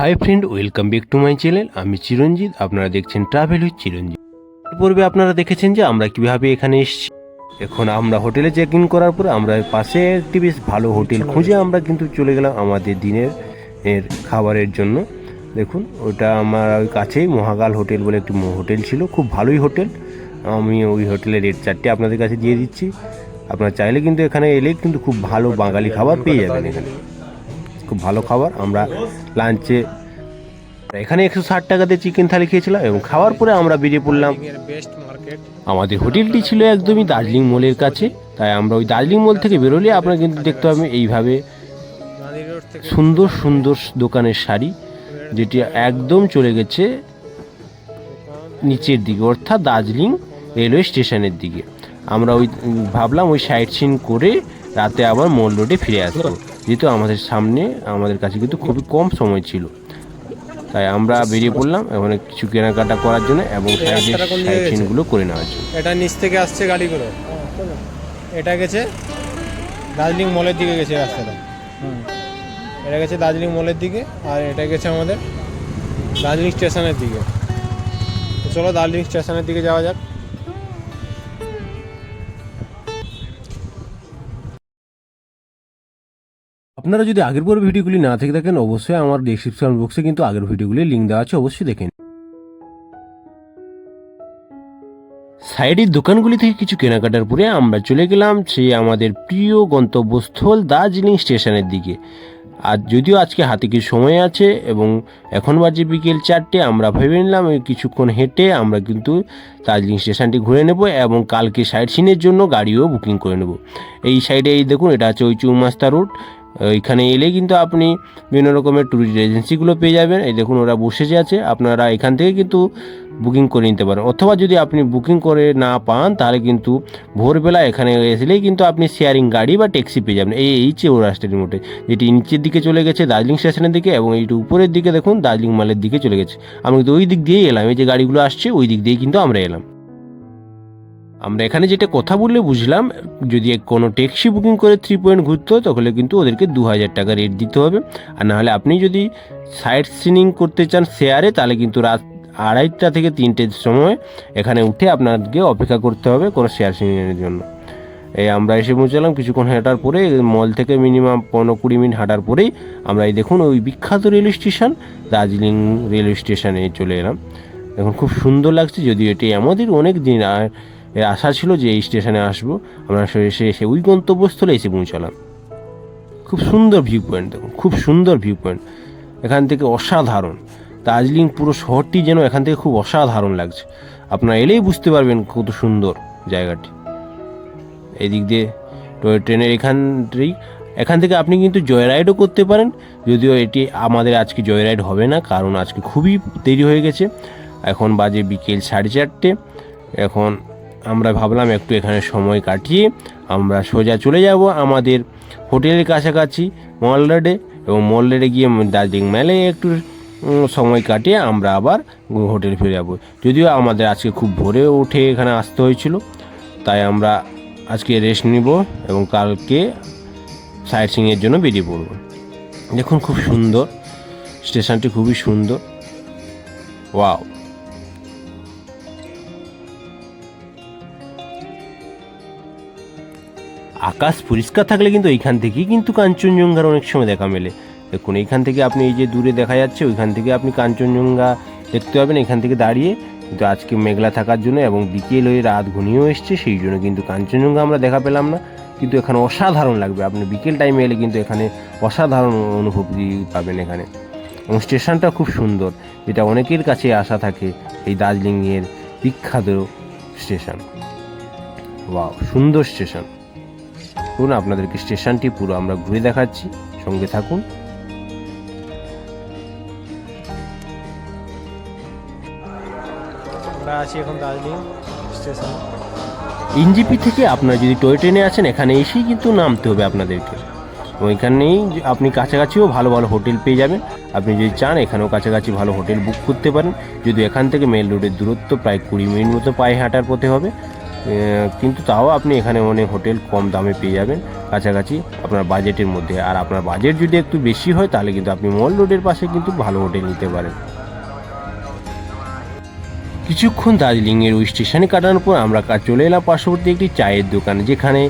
Hi friend welcome back to my channel আমি চিরঞ্জিত, আপনারা দেখছেন ট্রাভেল উইথ চিরঞ্জিত পূর্বে আপনারা দেখেছেন যে আমরা কীভাবে এখানে এসেছি। এখন আমরা হোটেলে চেক ইন করার পর আমরা পাশে একটি বেশ ভালো হোটেল খুঁজে আমরা কিন্তু চলে গেলাম আমাদের দিনের, এর খাবারের জন্য। দেখুন, ওটা আমার ওই কাছেই মহাকাল হোটেল বলে একটি হোটেল ছিল। খুব ভালোই হোটেল আমি ওই হোটেলের রেট চারটে আপনাদের কাছে দিয়ে দিচ্ছি। আপনারা চাইলে কিন্তু এখানে এলে কিন্তু খুব ভালো বাঙালি খাবার পেয়ে যাবেন এখানে। খুব ভালো খাবার। আমরা লাঞ্চে এখানে একশো ষাট টাকাতে চিকেন থালি খেয়েছিলাম এবং খাওয়ার পরে আমরা বেরিয়ে পড়লাম। আমাদের হোটেলটি ছিল একদমই দার্জিলিং মলের কাছে, তাই আমরা ওই দার্জিলিং মল থেকে বেরোলে আপনারা কিন্তু দেখতে পাবেন এইভাবে সুন্দর সুন্দর দোকানের শাড়ি, যেটি একদম চলে গেছে নিচের দিকে, অর্থাৎ দার্জিলিং রেলওয়ে স্টেশনের দিকে। আমরা ওই ভাবলাম ওই সাইড সিন করে রাতে আবার মল রোডে ফিরে আসব। যেহেতু আমাদের সামনে আমাদের কাছে কিন্তু খুবই কম সময় ছিল। তাই আমরা বেরিয়ে পড়লাম ওখানে কিছু কেনাকাটা করার জন্য এবং সাইডের রাস্তাটা কোন দিকে সাইড গেছে? সিনগুলো করে নেওয়ার জন্য। এটা নিচ থেকে আসছে গাড়িগুলো। এটা গেছে দার্জিলিং মলের দিকে গেছে রাস্তাটা। এটা গেছে দার্জিলিং মলের দিকে আর এটা গেছে আমাদের দার্জিলিং স্টেশনের দিকে। চলো দার্জিলিং স্টেশনের দিকে যাওয়া যাক। আপনারা যদি আগের পর ভিডিওগুলি না থেকে থাকেন, অবশ্যই আমার ডিসক্রিপশন বক্সে কিন্তু আগের ভিডিওগুলি লিঙ্ক দেওয়া আছে, অবশ্যই দেখেন সাইডের দোকানগুলি থেকে কিছু কেনাকাটার পরে আমরা চলে গেলাম সেই আমাদের প্রিয় গন্তব্যস্থল দার্জিলিং স্টেশনের দিকে। আর যদিও আজকে হাতে কিছু সময় আছে এবং এখন বাজে বিকেল চারটে, আমরা ভেবে নিলাম এই কিছুক্ষণ হেঁটে আমরা কিন্তু দার্জিলিং স্টেশনটি ঘুরে নেব এবং কালকে সাইড সিনের জন্য গাড়িও বুকিং করে নেব। এই সাইডে এই দেখুন, এটা হচ্ছে ওই চৌমাস্তা রোড। এখানে এলে কিন্তু আপনি বিভিন্ন রকমের ট্যুরিস্ট এজেন্সিগুলো পেয়ে যাবেন। এই দেখুন, ওরা বসে যে আছে। আপনারা এখান থেকে কিন্তু বুকিং করে নিতে পারেন। অথবা যদি আপনি বুকিং করে না পান, তাহলে কিন্তু ভোরবেলা এখানে এসলেই কিন্তু আপনি শেয়ারিং গাড়ি বা ট্যাক্সি পেয়ে যাবেন। এই এই চৌরাস্তার মোটে যেটি নিচের দিকে চলে গেছে, দার্জিলিং স্টেশনের দিকে এবং এইটি উপরের দিকে দেখুন, দার্জিলিং মালের দিকে চলে গেছে। আমি কিন্তু ওই দিক দিয়েই এলাম। এই যে গাড়িগুলো আসছে, ওই দিক দিয়েই কিন্তু আমরা এলাম। আমরা এখানে যেটা কথা বললে বুঝলাম, যদি কোনো ট্যাক্সি বুকিং করে থ্রি পয়েন্ট ঘুরতে হয়, তাহলে কিন্তু ওদেরকে দু হাজার টাকা রেট দিতে হবে। আর নাহলে আপনি যদি সাইট সিনিং করতে চান শেয়ারে তাহলে কিন্তু রাত আড়াইটা থেকে তিনটের সময় এখানে উঠে আপনাকে অপেক্ষা করতে হবে কোনো শেয়ার সিনিংয়ের জন্য। এই আমরা এসে পৌঁছালাম, কিছুক্ষণ হাঁটার পরে মল থেকে মিনিমাম পনেরো কুড়ি মিনিট হাঁটার পরেই আমরা এই দেখুন ওই বিখ্যাত রেলওয়ে স্টেশন দার্জিলিং রেলওয়ে স্টেশনে চলে এলাম। এখন খুব সুন্দর লাগছে, যদিও এটি আমাদের অনেক দিন আর এর আশা ছিল যে এই স্টেশনে আসব। আমরা এসে এসে ওই গন্তব্যস্থলে এসে পৌঁছালাম। খুব সুন্দর ভিউ পয়েন্ট দেখুন, খুব সুন্দর ভিউ পয়েন্ট এখান থেকে অসাধারণ। দার্জিলিং পুরো শহরটি যেন এখান থেকে খুব অসাধারণ লাগছে। আপনারা এলেই বুঝতে পারবেন কত সুন্দর জায়গাটি। এদিক দিয়ে টয় ট্রেনের এখানটাই এখান থেকে আপনি কিন্তু জয় রাইডও করতে পারেন। যদিও এটি আমাদের আজকে জয় রাইড হবে না, কারণ আজকে খুবই দেরি হয়ে গেছে। এখন বাজে বিকেল সাড়ে চারটে। এখন আমরা ভাবলাম একটু এখানে সময় কাটিয়ে আমরা সোজা চলে যাব আমাদের হোটেলের কাছাকাছি মল রোডে এবং মল রোডে গিয়ে দার্জিলিং মেলে একটু সময় কাটিয়ে আমরা আবার হোটেলে ফিরে যাব। যদিও আমাদের আজকে খুব ভোরে উঠে এখানে আসতে হয়েছিল, তাই আমরা আজকে রেস্ট নিব এবং কালকে সাইট সিংয়ের জন্য বেরিয়ে পড়ব। দেখুন খুব সুন্দর, স্টেশনটি খুবই সুন্দর। ওয়াও! আকাশ পরিষ্কার থাকলে কিন্তু এইখান থেকেই কিন্তু কাঞ্চনজঙ্ঘার অনেক সময় দেখা মেলে। দেখুন, এইখান থেকে আপনি এই যে দূরে দেখা যাচ্ছে, ওইখান থেকে আপনি কাঞ্চনজঙ্ঘা দেখতে পাবেন, এখান থেকে দাঁড়িয়ে। কিন্তু আজকে মেঘলা থাকার জন্য এবং বিকেল হয়ে রাত ঘনিয়েও এসছে, সেই জন্য কিন্তু কাঞ্চনজঙ্ঘা আমরা দেখা পেলাম না। কিন্তু এখানে অসাধারণ লাগবে, আপনি বিকেল টাইমে এলে কিন্তু এখানে অসাধারণ অনুভূতি পাবেন এখানে। এবং স্টেশনটা খুব সুন্দর, যেটা অনেকের কাছে আশা থাকে, এই দার্জিলিংয়ের বিখ্যাত স্টেশন। ওয়াও, সুন্দর স্টেশন। দেখুন আপনাদেরকে স্টেশনটি পুরো আমরা ঘুরে দেখাচ্ছি। সঙ্গে থাকুন। আমরা আছি এখন দার্জিলিং স্টেশন। এনজিপি থেকে আপনারা যদি টয় ট্রেনে আছেন এখানে এসেই কিন্তু নামতে হবে আপনাদেরকে। ওইখানেই আপনি কাছাকাছিও ভালো ভালো হোটেল পেয়ে যাবেন। আপনি যদি চান এখানেও কাছাকাছি ভালো হোটেল বুক করতে পারেন। যদি এখান থেকে মেল রোডের দূরত্ব প্রায় কুড়ি মিনিট মতো পায়ে হাঁটার পথে হবে কিন্তু তাও আপনি এখানে অনেক হোটেল কম দামে পেয়ে যাবেন। কাছাকাছি আপনার বাজেটের মধ্যে। আর আপনার বাজেট যদি একটু বেশি হয়, তাহলে কিন্তু আপনি মল রোডের পাশে কিন্তু ভালো হোটেল নিতে পারেন। কিছুক্ষণ দার্জিলিংয়ের ওই স্টেশনে কাটানোর পর আমরা চলে এলাম পার্শ্ববর্তী একটি চায়ের দোকানে, যেখানে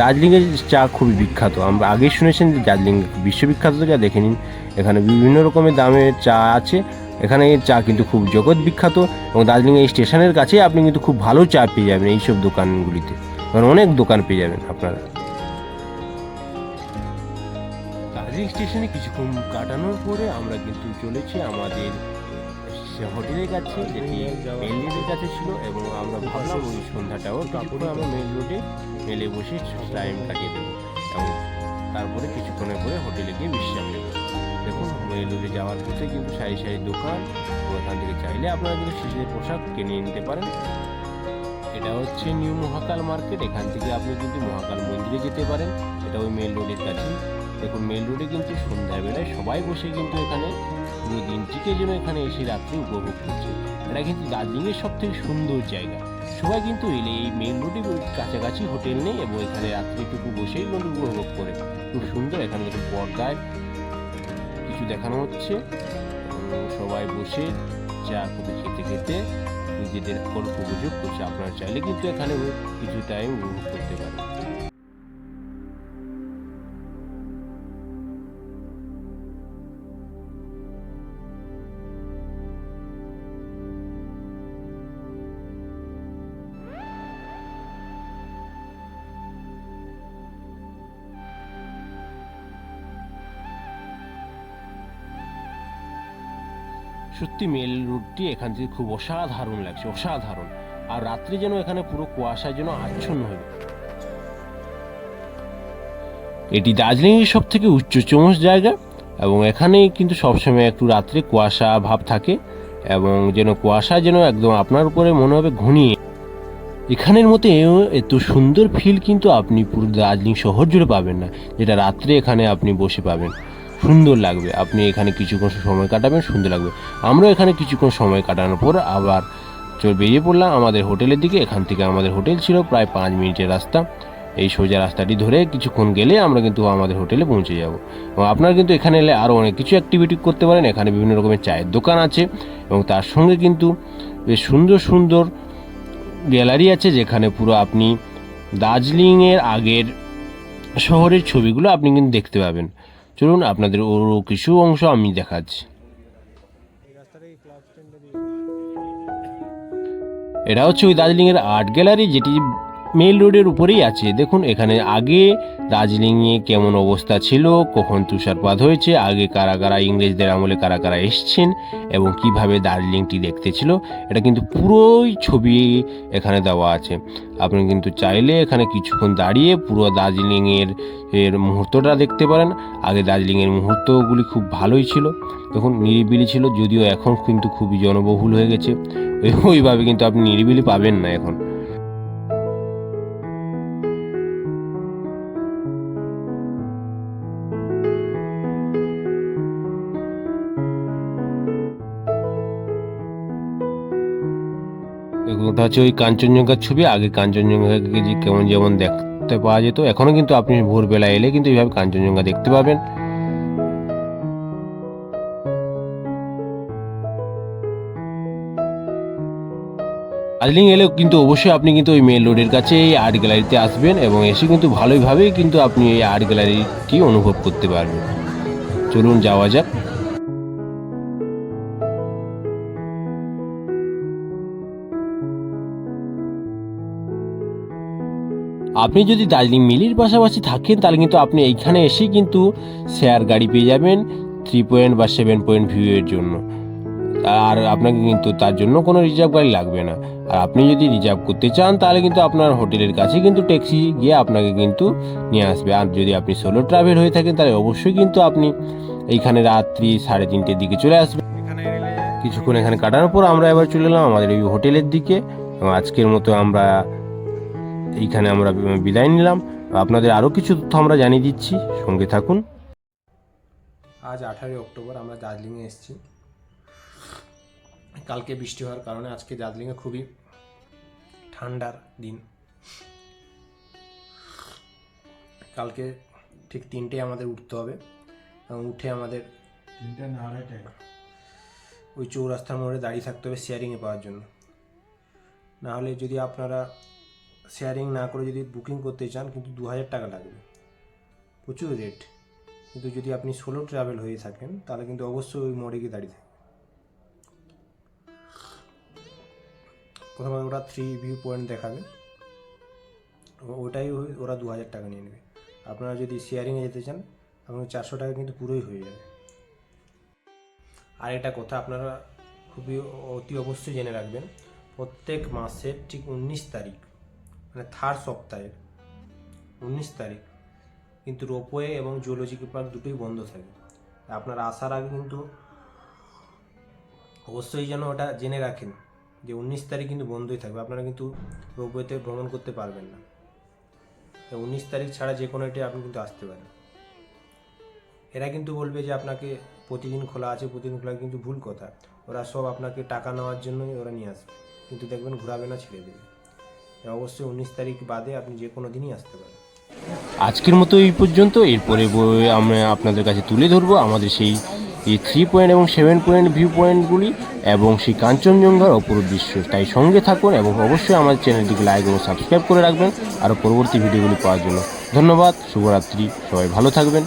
দার্জিলিংয়ের চা খুবই বিখ্যাত। আমরা আগে শুনেছেন যে দার্জিলিং বিশ্ববিখ্যাত যা দেখে নিন। এখানে বিভিন্ন রকমের দামের চা আছে। এখানে চা কিন্তু খুব জগৎ বিখ্যাত এবং দার্জিলিং এই স্টেশনের কাছে আপনি কিন্তু খুব ভালো চা পেয়ে যাবেন এইসব দোকানগুলিতে। কারণ অনেক দোকান পেয়ে যাবেন আপনারা। দার্জিলিং স্টেশনে কিছুক্ষণ কাটানোর পরে আমরা কিন্তু চলেছি আমাদের সে হোটেলের কাছে যেটি মেল রোডের কাছে ছিল এবং আমরা ভাবলাম ওই সন্ধ্যাটাও কিছুক্ষণ আমরা মেল রোডে মেলে বসে টাইম কাটিয়ে দেবো। এবং তারপরে কিছুক্ষণের পরে হোটেলে গিয়ে বিশ্রাম নেব। দেখুন মেল রোডে যাওয়ার পথে কিন্তু সারি সারি দোকান, ওখান থেকে চাইলে আপনারা কিন্তু শিশুদের পোশাক কিনে নিতে পারেন। এটা হচ্ছে নিউ মহাকাল মার্কেট, এখান থেকে আপনি কিন্তু মহাকাল মন্দিরে যেতে পারেন। এটা ওই মেল রোডের কাছে দেখুন মেল রোডে কিন্তু সন্ধ্যাবেলায় সবাই বসে কিন্তু এখানে পুরো দিনটিকে যেন এখানে এসে রাত্রি উপভোগ করছে। এটা কিন্তু দার্জিলিংয়ের সব থেকে সুন্দর জায়গা। সবাই কিন্তু এলে এই মেন রোডে কাছাকাছি হোটেল নেই এবং এখানে রাত্রিটুকু বসেই কিন্তু উপভোগ করে। খুব সুন্দর, এখানে দেখুন পর্দায় কিছু দেখানো হচ্ছে। সবাই বসে চা কফি খেতে খেতে নিজেদের গল্প গুজব করছে। আপনারা চাইলে কিন্তু এখানে কিছু টাইম উপভোগ করতে পারেন। সত্যি মেল রুটটি এখান থেকে খুব অসাধারণ লাগছে, অসাধারণ। আর রাত্রি যেন এখানে পুরো কুয়াশায় যেন আচ্ছন্ন হয়ে এটি দার্জিলিংয়ের সব থেকে উচ্চ চমস জায়গা এবং এখানে কিন্তু সবসময় একটু রাত্রে কুয়াশা ভাব থাকে এবং যেন কুয়াশা যেন একদম আপনার উপরে মনে হবে ঘনিয়ে। এখানের মতো এত সুন্দর ফিল কিন্তু আপনি পুরো দার্জিলিং শহর জুড়ে পাবেন না, যেটা রাত্রে এখানে আপনি বসে পাবেন। সুন্দর লাগবে। আপনি এখানে কিছুক্ষণ সময় কাটাবেন, সুন্দর লাগবে। আমরা এখানে কিছুক্ষণ সময় কাটানোর পর আবার চল বেরিয়ে পড়লাম আমাদের হোটেলের দিকে। এখান থেকে আমাদের হোটেল ছিল প্রায় পাঁচ মিনিটের রাস্তা। এই সোজা রাস্তাটি ধরে কিছুক্ষণ গেলে আমরা কিন্তু আমাদের হোটেলে পৌঁছে যাব। এবং আপনারা কিন্তু এখানে এলে আরও অনেক কিছু অ্যাক্টিভিটি করতে পারেন। এখানে বিভিন্ন রকমের চায়ের দোকান আছে এবং তার সঙ্গে কিন্তু বেশ সুন্দর সুন্দর গ্যালারি আছে যেখানে পুরো আপনি দার্জিলিংয়ের আগের শহরের ছবিগুলো আপনি কিন্তু দেখতে পাবেন। চলুন আপনাদের ওর কিছু অংশ আমি দেখাচ্ছি। এটা হচ্ছে ওই দার্জিলিং এর আর্ট গ্যালারি, যেটি মেল রোডের উপরেই আছে। দেখুন, এখানে আগে দার্জিলিংয়ে কেমন অবস্থা ছিল, কখন তুষারপাত হয়েছে, আগে কারা কারা ইংরেজদের আমলে কারা কারা এসছেন এবং কীভাবে দার্জিলিংটি দেখতে ছিল, এটা কিন্তু পুরোই ছবি এখানে দেওয়া আছে। আপনি কিন্তু চাইলে এখানে কিছুক্ষণ দাঁড়িয়ে পুরো দার্জিলিংয়ের এর মুহূর্তটা দেখতে পারেন। আগে দার্জিলিংয়ের মুহূর্তগুলি খুব ভালোই ছিল। তখন নিরিবিলি ছিল, যদিও এখন কিন্তু খুবই জনবহুল হয়ে গেছে। ওইভাবে কিন্তু আপনি নিরিবিলি পাবেন না এখন। ওটা হচ্ছে ওই কাঞ্চনজঙ্ঘার ছবি, আগে কাঞ্চনজঙ্ঘাকে যে কেমন যেমন দেখতে পাওয়া যেত, এখনও কিন্তু আপনি ভোরবেলা এলে কিন্তু এইভাবে কাঞ্চনজঙ্ঘা দেখতে পাবেন। দার্জিলিং এলেও কিন্তু অবশ্যই আপনি কিন্তু ওই মেল রোডের কাছে এই আর্ট গ্যালারিতে আসবেন এবং এসে কিন্তু ভালোইভাবেই কিন্তু আপনি এই আর্ট গ্যালারিটি অনুভব করতে পারবেন। চলুন যাওয়া যাক। আপনি যদি দার্জিলিং মিলির পাশাপাশি থাকেন তাহলে কিন্তু আপনি এইখানে এসেই কিন্তু শেয়ার গাড়ি পেয়ে যাবেন থ্রি পয়েন্ট বা সেভেন পয়েন্ট ভিউ এর জন্য। আর আপনাকে কিন্তু তার জন্য কোনো রিজার্ভ গাড়ি লাগবে না। আর আপনি যদি রিজার্ভ করতে চান তাহলে কিন্তু আপনার হোটেলের কাছে কিন্তু ট্যাক্সি গিয়ে আপনাকে কিন্তু নিয়ে আসবে। আর যদি আপনি সোলো ট্রাভেল হয়ে থাকেন তাহলে অবশ্যই কিন্তু আপনি এইখানে রাত্রি সাড়ে তিনটের দিকে চলে আসবেন। এখানে কিছুক্ষণ এখানে কাটানোর পর আমরা এবার চলে এলাম আমাদের এই হোটেলের দিকে। এবং আজকের মতো আমরা এইখানে আমরা বিদায় নিলাম। আপনাদের আরও কিছু তথ্য আমরা জানিয়ে দিচ্ছি। সঙ্গে থাকুন। আজ আঠারোই অক্টোবর আমরা দার্জিলিংয়ে এসেছি। কালকে বৃষ্টি হওয়ার কারণে আজকে দার্জিলিংয়ে খুবই ঠান্ডার দিন। কালকে ঠিক তিনটে আমাদের উঠতে হবে এবং উঠে আমাদের তিনটা না আড়াইটায়। ওই চৌরাস্তার মোড়ে দাঁড়িয়ে থাকতে হবে শেয়ারিংয়ে পাওয়ার জন্য। না হলে যদি আপনারা শেয়ারিং না করে যদি বুকিং করতে চান, কিন্তু দু হাজার টাকা লাগবে। প্রচুর রেট কিন্তু যদি আপনি সোলো ট্রাভেল হয়ে থাকেন, তাহলে কিন্তু অবশ্যই ওই মোড়ে গিয়ে দাঁড়িয়ে থাকবেন। প্রথমে ওরা থ্রি ভিউ পয়েন্ট দেখাবে। ওটাই ওরা দু হাজার টাকা নিয়ে নেবে। আপনারা যদি শেয়ারিংয়ে যেতে চান আপনার চারশো টাকা কিন্তু পুরোই হয়ে যাবে। আর একটা কথা আপনারা খুবই অতি অবশ্যই জেনে রাখবেন, প্রত্যেক মাসের ঠিক উনিশ তারিখ মানে থার্ড সপ্তাহের উনিশ তারিখ। কিন্তু রোপওয়ে এবং জুলজিক্যাল পার্ক দুটোই বন্ধ থাকে। আপনার আসার আগে কিন্তু অবশ্যই যেন ওটা জেনে রাখেন যে উনিশ তারিখ কিন্তু বন্ধই থাকবে। আপনারা কিন্তু রোপওয়েতে ভ্রমণ করতে পারবেন না। উনিশ তারিখ ছাড়া যে কোনো আপনি কিন্তু আসতে পারেন। এরা কিন্তু বলবে যে আপনাকে প্রতিদিন খোলা আছে, প্রতিদিন খোলা কিন্তু ভুল কথা। ওরা সব আপনাকে টাকা নেওয়ার জন্যই ওরা নিয়ে আসবে। কিন্তু দেখবেন ঘুরাবে না, ছেড়ে দেবে। অবশ্যই উনিশ তারিখ বাদে আপনি যে কোনো দিনই আসতে পারেন। আজকের মতো এই পর্যন্ত। এরপরে আমরা আপনাদের কাছে তুলে ধরবো আমাদের সেই এই থ্রি পয়েন্ট এবং সেভেন পয়েন্ট ভিউ পয়েন্টগুলি এবং সেই কাঞ্চনজঙ্ঘার অপরূপ দৃশ্য। তাই সঙ্গে থাকুন এবং অবশ্যই আমাদের চ্যানেলটিকে লাইক এবং সাবস্ক্রাইব করে রাখবেন। আরও পরবর্তী ভিডিওগুলি পাওয়ার জন্য ধন্যবাদ। শুভরাত্রি। সবাই ভালো থাকবেন।